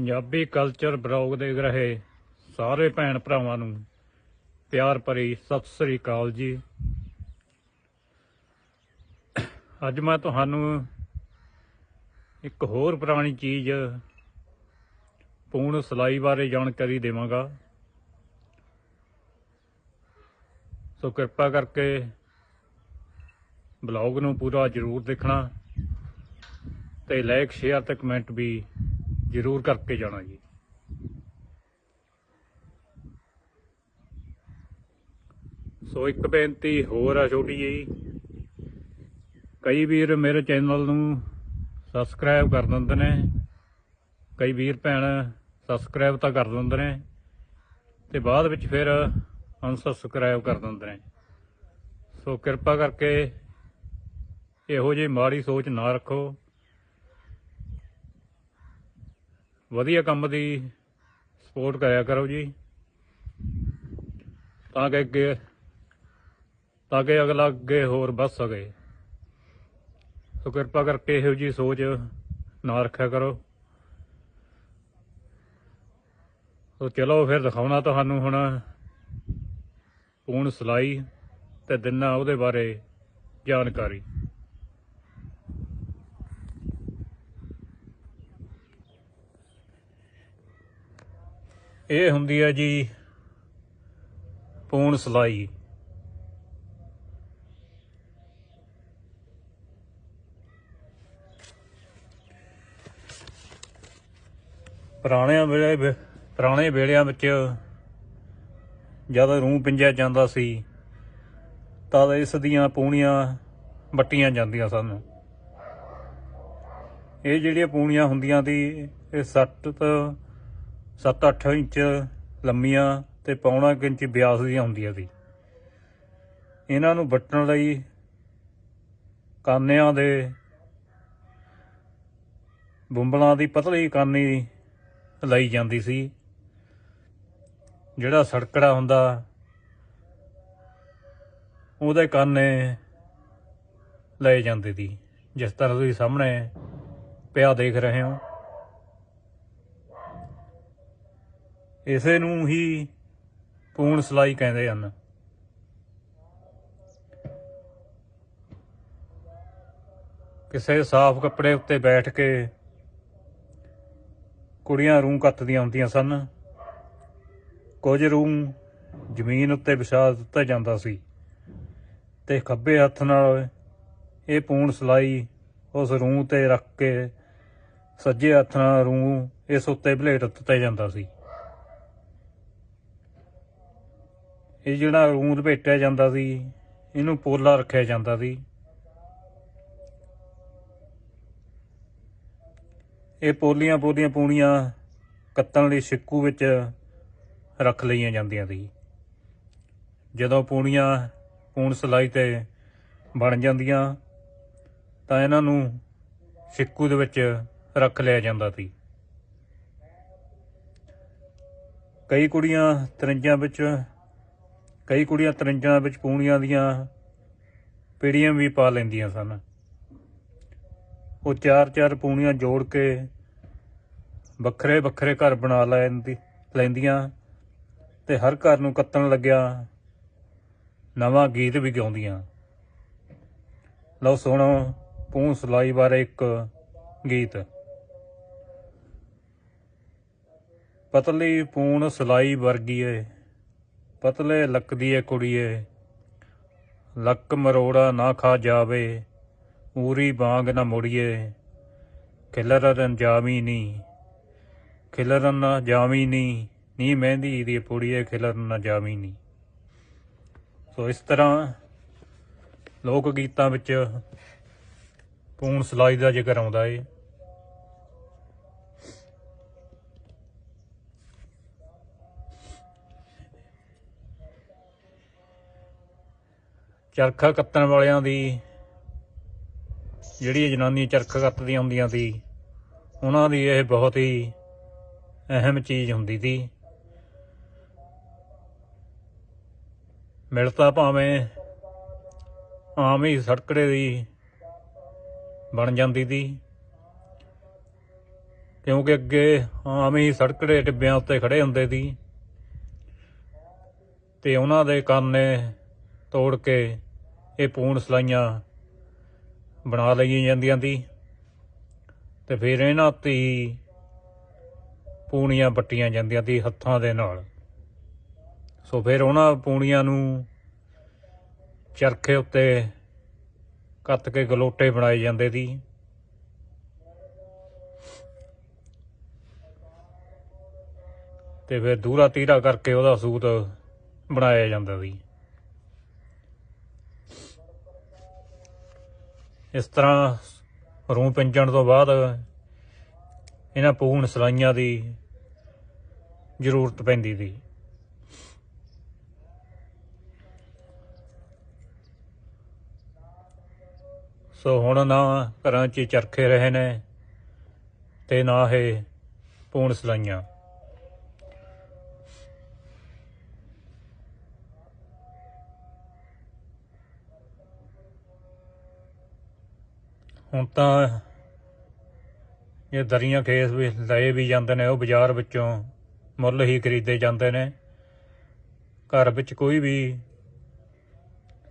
Punjabi culture blog ਦੇ ਰਹੇ ਸਾਰੇ ਭੈਣ ਭਰਾਵਾਂ ਨੂੰ ਪਿਆਰ ਭਰੀ ਸਤਿ ਸ੍ਰੀ ਅਕਾਲ ਜੀ। ਅੱਜ ਮੈਂ ਤੁਹਾਨੂੰ ਇੱਕ ਹੋਰ ਪੁਰਾਣੀ ਚੀਜ਼ ਪੂर्ण ਸਲਾਈ ਬਾਰੇ ਜਾਣਕਾਰੀ ਦੇਵਾਂਗਾ। ਸੋ ਕਿਰਪਾ ਕਰਕੇ ਬਲੌਗ ਨੂੰ ਪੂਰਾ ਜ਼ਰੂਰ ਦੇਖਣਾ ਤੇ ਲਾਈਕ ਸ਼ੇਅਰ ਤੇ ਕਮੈਂਟ ਵੀ ਜ਼ਰੂਰ ਕਰਕੇ ਜਾਣਾ ਜੀ। ਸੋ ਇੱਕ ਬੇਨਤੀ ਹੋਰ ਆ ਛੋਟੀ ਜਿਹੀ। ਕਈ ਵੀਰ ਮੇਰੇ ਚੈਨਲ ਨੂੰ ਸਬਸਕ੍ਰਾਈਬ ਕਰ ਦਿੰਦੇ ਨੇ। ਕਈ ਵੀਰ ਭੈਣ ਸਬਸਕ੍ਰਾਈਬ ਤਾਂ ਕਰ ਦਿੰਦੇ ਨੇ। ਤੇ ਬਾਅਦ ਵਿੱਚ ਫਿਰ ਅਨਸਬਸਕ੍ਰਾਈਬ ਕਰ ਦਿੰਦੇ ਨੇ। ਸੋ ਕਿਰਪਾ ਕਰਕੇ ਇਹੋ ਜਿਹੀ ਮਾੜੀ ਸੋਚ ਨਾ ਰੱਖੋ। ਵਧੀਆ ਕੰਮ ਦੀ ਸਪੋਰਟ ਕਰਿਆ ਕਰੋ ਜੀ। ਤਾਂ ਕਿ ਅੱਗੇ, ਤਾਂ ਕਿ ਅਗਲਾ ਅੱਗੇ ਹੋਰ ਵੱਧ ਸਕੇ। ਸੋ ਕਿਰਪਾ ਕਰਕੇ ਇਹੋ ਜੀ ਸੋਚ ਨਾ ਰੱਖਿਆ ਕਰੋ। ਸੋ ਚਲੋ ਫਿਰ ਦਿਖਾਉਣਾ ਤੁਹਾਨੂੰ ਹੁਣ ਪੂर्ण ਸਲਾਈ ਤੇ ਦਿਨਾ ਉਹਦੇ ਬਾਰੇ ਜਾਣਕਾਰੀ। ਇਹ ਹੁੰਦੀ ਹੈ ਜੀ ਪੂਣ ਸਲਾਈ। ਪੁਰਾਣਿਆਂ ਵੇਲੇ ਪੁਰਾਣੇ ਵੇਲਿਆਂ ਵਿੱਚ ਜਦ ਰੂੰ ਪਿੰਜਿਆ ਜਾਂਦਾ ਸੀ, ਤਦ ਇਸ ਦੀਆਂ ਪੂਣੀਆਂ ਵੱਟੀਆਂ ਜਾਂਦੀਆਂ ਸਨ। ਇਹ ਜਿਹੜੀਆਂ ਪੂਣੀਆਂ ਹੁੰਦੀਆਂ ਸੀ, ਇਹ 60 ਤੋਂ 7-8 ਇੰਚ ਲੰਮੀਆਂ ਤੇ ਪੌਣਾ ਕੁ ਇੰਚ ਵਿਆਸ ਦੀਆਂ ਹੁੰਦੀਆਂ ਸੀ। ਇਹਨਾਂ ਨੂੰ ਵੱਟਣ ਲਈ ਕਾਨਿਆਂ ਦੇ ਬੁੰਬਲਾਂ ਦੀ ਪਤਲੀ ਕਾਨੀ ਲਈ ਜਾਂਦੀ ਸੀ, ਜਿਹੜਾ ਸੜਕੜਾ ਹੁੰਦਾ। ਉਹਦੇ ਕਾਨੇ ਲਏ ਜਾਂਦੇ ਸੀ। ਜਿਸ ਤਰ੍ਹਾਂ ਤੁਸੀਂ ਸਾਹਮਣੇ ਪਿਆ ਦੇਖ ਰਹੇ ਹੋ। ਇਸੇ ਨੂੰ ਹੀ ਪੂਣ ਸਲਾਈ ਕਹਿੰਦੇ ਹਨ। ਕਿਸੇ ਸਾਫ਼ ਕੱਪੜੇ ਉੱਤੇ ਬੈਠ ਕੇ ਕੁੜੀਆਂ ਰੂੰ ਕੱਤਦੀਆਂ ਹੁੰਦੀਆਂ ਸਨ। ਕੁਝ ਰੂੰ ਜ਼ਮੀਨ ਉੱਤੇ ਵਿਛਾ ਦਿੱਤਾ ਜਾਂਦਾ ਸੀ ਤੇ ਖੱਬੇ ਹੱਥ ਨਾਲ ਇਹ ਪੂਣ ਸਲਾਈ ਉਸ ਰੂੰ ਤੇ ਰੱਖ ਕੇ ਸੱਜੇ ਹੱਥ ਨਾਲ ਰੂੰ ਇਸ ਉੱਤੇ ਬਲੇਟ ਦਿੱਤਾ ਜਾਂਦਾ ਸੀ। ਇਹ ਜਿਹੜਾ ਰੂੰ ਲਪੇਟਿਆ ਜਾਂਦਾ ਸੀ, ਇਹਨੂੰ ਪੋਲਾ ਰੱਖਿਆ ਜਾਂਦਾ ਸੀ। ਇਹ ਪੋਲੀਆਂ ਪੋਲੀਆਂ ਪੂਣੀਆਂ ਕੱਤਣ ਲਈ ਸਿੱਕੂ ਵਿੱਚ ਰੱਖ ਲਈਆਂ ਜਾਂਦੀਆਂ ਸੀ। ਜਦੋਂ ਪੂਣੀਆਂ ਪੂਣ ਸਲਾਈ ਤੇ ਬਣ ਜਾਂਦੀਆਂ, ਤਾਂ ਇਹਨਾਂ ਨੂੰ ਸਿੱਕੂ ਦੇ ਵਿੱਚ ਰੱਖ ਲਿਆ ਜਾਂਦਾ ਸੀ। ਕਈ ਕੁੜੀਆਂ ਤਰਿੰਜਾਂ ਵਿੱਚ ਕਈ ਕੁੜੀਆਂ ਤਰਿੰਜਾਂ ਵਿੱਚ ਪੂਣੀਆਂ ਦੀਆਂ ਪੀੜੀਆਂ ਵੀ ਪਾ ਲੈਂਦੀਆਂ ਸਨ। ਉਹ ਚਾਰ ਚਾਰ ਪੂਣੀਆਂ ਜੋੜ ਕੇ ਵੱਖਰੇ ਵੱਖਰੇ ਘਰ ਬਣਾ ਲੈਂਦੀ, ਲੈਂਦੀਆਂ ਤੇ ਹਰ ਘਰ ਨੂੰ ਕੱਤਣ ਲੱਗਿਆ, ਨਵਾਂ ਗੀਤ ਵੀ ਗਾਉਂਦੀਆਂ। ਲਓ ਸੁਣੋ ਪੂੰ ਸਲਾਈ ਬਾਰੇ ਇੱਕ ਗੀਤ। ਪਤਲੀ ਪੂਣ ਸਲਾਈ ਏ ਪਤਲੇ ਲੱਕਦੀ ਏ ਕੁੜੀਏ, ਲੱਕ ਮਰੋੜਾ ਨਾ ਖਾ ਜਾਵੇ, ਊਰੀ ਬਾਂਗ ਨਾ ਮੁੜੀਏ, ਖਿਲਰਨ ਜਾਮੀ ਨੀ, ਖਿਲਰਨ ਨਾ ਜਾਮੀ ਨੀ ਨੀ ਮਹਿੰਦੀ ਦੀ ਪੁੜੀਏ, ਖਿਲਰਨ ਨਾ ਜਾਮੀ ਨੀ। ਸੋ ਇਸ ਤਰ੍ਹਾਂ ਲੋਕ ਗੀਤਾਂ ਵਿੱਚ ਪੂਣ ਸਲਾਈ ਦਾ ਜ਼ਿਕਰ ਆਉਂਦਾ ਏ। ਚਰਖਾ ਕੱਤਣ ਵਾਲਿਆਂ ਦੀ, ਜਿਹੜੀ ਜਨਾਨੀ ਚਰਖਾ ਕੱਤਦੀਆਂ ਹੁੰਦੀਆਂ ਸੀ, ਉਹਨਾਂ ਦੀ ਇਹ ਬਹੁਤ ਹੀ ਅਹਿਮ ਚੀਜ਼ ਹੁੰਦੀ ਸੀ। ਮਿਲਤਾ ਭਾਵੇਂ ਆਮ ਹੀ ਸੜਕੜੇ ਦੀ ਬਣ ਜਾਂਦੀ ਸੀ, ਕਿਉਂਕਿ ਅੱਗੇ ਆਮ ਹੀ ਸੜਕੜੇ ਟਿੱਬਿਆਂ ਉੱਤੇ ਖੜੇ ਹੁੰਦੇ ਸੀ, ਤੇ ਉਹਨਾਂ ਦੇ ਕੰਨੇ ਤੋੜ ਕੇ ਇਹ ਪੂਣ ਸਲਾਈਆਂ ਬਣਾ ਲਈਆਂ ਜਾਂਦੀਆਂ ਸੀ। ਤੇ ਫਿਰ ਇਹਨਾਂ ਉੱਤੇ ਹੀ ਪੂਣੀਆਂ ਪੱਟੀਆਂ ਜਾਂਦੀਆਂ ਸੀ ਹੱਥਾਂ ਦੇ ਨਾਲ। ਸੋ ਫਿਰ ਉਹਨਾਂ ਪੂਣੀਆਂ ਨੂੰ ਚਰਖੇ ਉੱਤੇ ਕੱਤ ਕੇ ਗਲੋਟੇ ਬਣਾਏ ਜਾਂਦੇ ਸੀ। ਤੇ ਫਿਰ ਦੂਰਾ ਤੀਰਾ ਕਰਕੇ ਉਹਦਾ ਸੂਤ ਬਣਾਇਆ ਜਾਂਦਾ ਸੀ। ਇਸ ਤਰ੍ਹਾਂ ਰੂੰ ਪਿੰਜਣ ਤੋਂ ਬਾਅਦ ਇਹਨਾਂ ਪੂਣ ਸਲਾਈਆਂ ਦੀ ਜ਼ਰੂਰਤ ਪੈਂਦੀ ਸੀ। ਸੋ ਹੁਣ ਨਾ ਘਰਾਂ 'ਚ ਚਰਖੇ ਰਹੇ ਨੇ ਤੇ ਨਾ ਇਹ ਪੂਣ ਸਲਾਈਆਂ। ਹੁਣ ਤਾਂ ਇਹ ਦਰੀਆਂ ਖੇਸ ਵੀ ਲਏ ਵੀ ਜਾਂਦੇ ਨੇ, ਉਹ ਬਾਜ਼ਾਰ ਵਿੱਚੋਂ ਮੁੱਲ ਹੀ ਖਰੀਦੇ ਜਾਂਦੇ ਨੇ। ਘਰ ਵਿੱਚ ਕੋਈ ਵੀ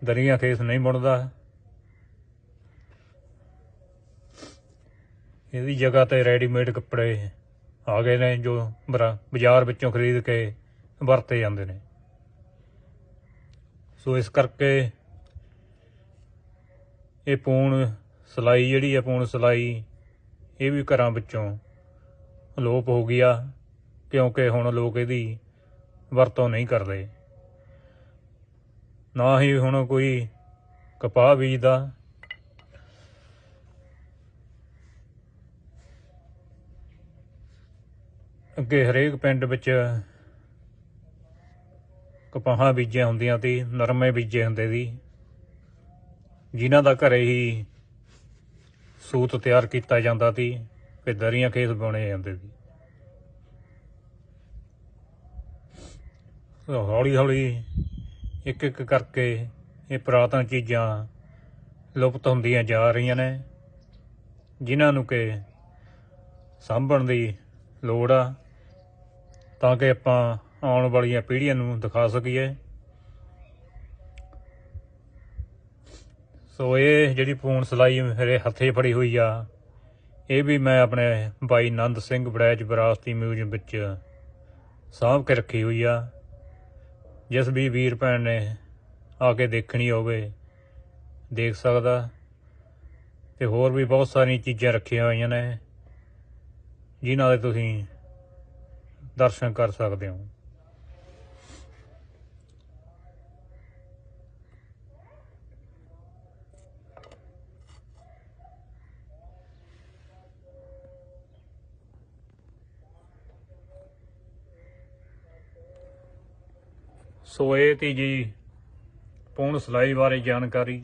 ਦਰੀਆਂ ਖੇਸ ਨਹੀਂ ਬੁਣਦਾ। ਇਹਦੀ ਜਗ੍ਹਾ ਤੇ ਰੈਡੀਮੇਡ ਕੱਪੜੇ ਆ ਗਏ ਨੇ, ਜੋ ਬਰਾ- ਬਾਜ਼ਾਰ ਵਿੱਚੋਂ ਖਰੀਦ ਕੇ ਵਰਤੇ ਜਾਂਦੇ ਨੇ। ਸੋ ਇਸ ਕਰਕੇ ਇਹ ਪੂਣ ਸਲਾਈ ਜਿਹੜੀ ਹੈ ਪੂਣ ਸਲਾਈ, ਇਹ ਵੀ ਘਰਾਂ ਵਿੱਚੋਂ ਅਲੋਪ ਹੋ ਗਿਆ, ਕਿਉਂਕਿ ਹੁਣ ਲੋਕ ਇਹਦੀ ਵਰਤੋਂ ਨਹੀਂ ਕਰਦੇ। ਨਾ ਹੀ ਹੁਣ ਕੋਈ ਕਪਾਹ ਬੀਜਦਾ। ਅੱਗੇ ਹਰੇਕ ਪਿੰਡ ਵਿੱਚ ਕਪਾਹਾਂ ਬੀਜੀਆਂ ਹੁੰਦੀਆਂ ਸੀ, ਨਰਮੇ ਬੀਜੇ ਹੁੰਦੇ ਸੀ। ਜਿਨ੍ਹਾਂ ਦਾ ਘਰੇ ਹੀ ਸੂਤ ਤਿਆਰ ਕੀਤਾ ਜਾਂਦਾ ਸੀ ਤੇ ਦਰੀਆਂ ਖੇਸ ਬਣੇ ਜਾਂਦੇ ਸੀ। ਹੌਲੀ ਹੌਲੀ ਇੱਕ ਇੱਕ ਕਰਕੇ ਇਹ ਪੁਰਾਤਨ ਚੀਜ਼ਾਂ ਲੁਪਤ ਹੁੰਦੀਆਂ ਜਾ ਰਹੀਆਂ ਨੇ, ਜਿਨ੍ਹਾਂ ਨੂੰ ਕਿ ਸਾਂਭਣ ਦੀ ਲੋੜ ਆ, ਤਾਂ ਕਿ ਆਪਾਂ ਆਉਣ ਵਾਲੀਆਂ ਪੀੜ੍ਹੀਆਂ ਨੂੰ ਦਿਖਾ ਸਕੀਏ। ਸੋ ਇਹ ਜਿਹੜੀ ਫੋਨ ਸਲਾਈ ਮੇਰੇ ਹੱਥੇ ਫੜੀ ਹੋਈ ਆ, ਇਹ ਵੀ ਮੈਂ ਆਪਣੇ ਬਾਈ ਨੰਦ ਸਿੰਘ ਬੜੈਚ ਵਿਰਾਸਤੀ ਮਿਊਜ਼ੀਅਮ ਵਿੱਚ ਸਾਂਭ ਕੇ ਰੱਖੀ ਹੋਈ ਆ। ਜਿਸ ਵੀ ਵੀਰ ਭੈਣ ਨੇ ਆ ਕੇ ਦੇਖਣੀ ਹੋਵੇ, ਦੇਖ ਸਕਦਾ। ਤੇ ਹੋਰ ਵੀ ਬਹੁਤ ਸਾਰੀਆਂ ਚੀਜ਼ਾਂ ਰੱਖੀਆਂ ਹੋਈਆਂ ਨੇ, ਜਿਨ੍ਹਾਂ ਦੇ ਤੁਸੀਂ ਦਰਸ਼ਨ ਕਰ ਸਕਦੇ ਹੋ। ਸੋ ਇਹ ਤੀ ਜੀ ਪੂਣ ਸਲਾਈ ਬਾਰੇ ਜਾਣਕਾਰੀ।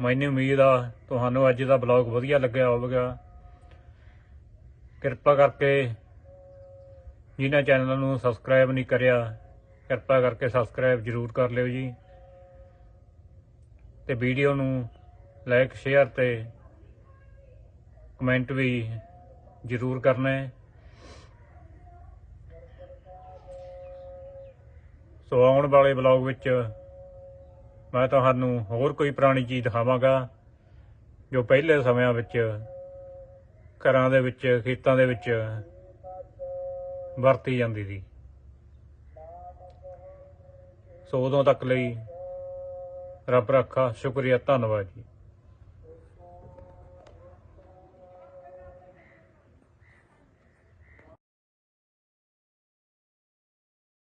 ਮੈਨੂੰ ਉਮੀਦ ਆ ਤੁਹਾਨੂੰ ਅੱਜ ਦਾ ਬਲੌਗ ਵਧੀਆ ਲੱਗਿਆ ਹੋਵੇਗਾ। ਕਿਰਪਾ ਕਰਕੇ ਜਿਨ੍ਹਾਂ ਚੈਨਲ ਨੂੰ ਸਬਸਕ੍ਰਾਈਬ ਨਹੀਂ ਕਰਿਆ, ਕਿਰਪਾ ਕਰਕੇ ਸਬਸਕ੍ਰਾਈਬ ਜਰੂਰ ਕਰ ਲਿਓ ਜੀ। ਤੇ ਵੀਡੀਓ ਨੂੰ ਲਾਈਕ, ਸ਼ੇਅਰ ਤੇ ਕਮੈਂਟ ਵੀ ਜਰੂਰ ਕਰਨਾ ਹੈ। ਸੋ ਆਉਣ ਵਾਲੇ ਬਲੌਗ ਵਿੱਚ ਮੈਂ ਤੁਹਾਨੂੰ ਹੋਰ ਕੋਈ ਪੁਰਾਣੀ ਚੀਜ਼ ਦਿਖਾਵਾਂਗਾ, ਜੋ ਪਹਿਲੇ ਸਮਿਆਂ ਵਿੱਚ ਘਰਾਂ ਦੇ ਵਿੱਚ, ਖੇਤਾਂ ਦੇ ਵਿੱਚ ਵਰਤੀ ਜਾਂਦੀ ਸੀ। ਸੋ ਉਦੋਂ ਤੱਕ ਲਈ ਰੱਬ ਰੱਖਾ, ਸ਼ੁਕਰੀਆ, ਧੰਨਵਾਦ ਜੀ।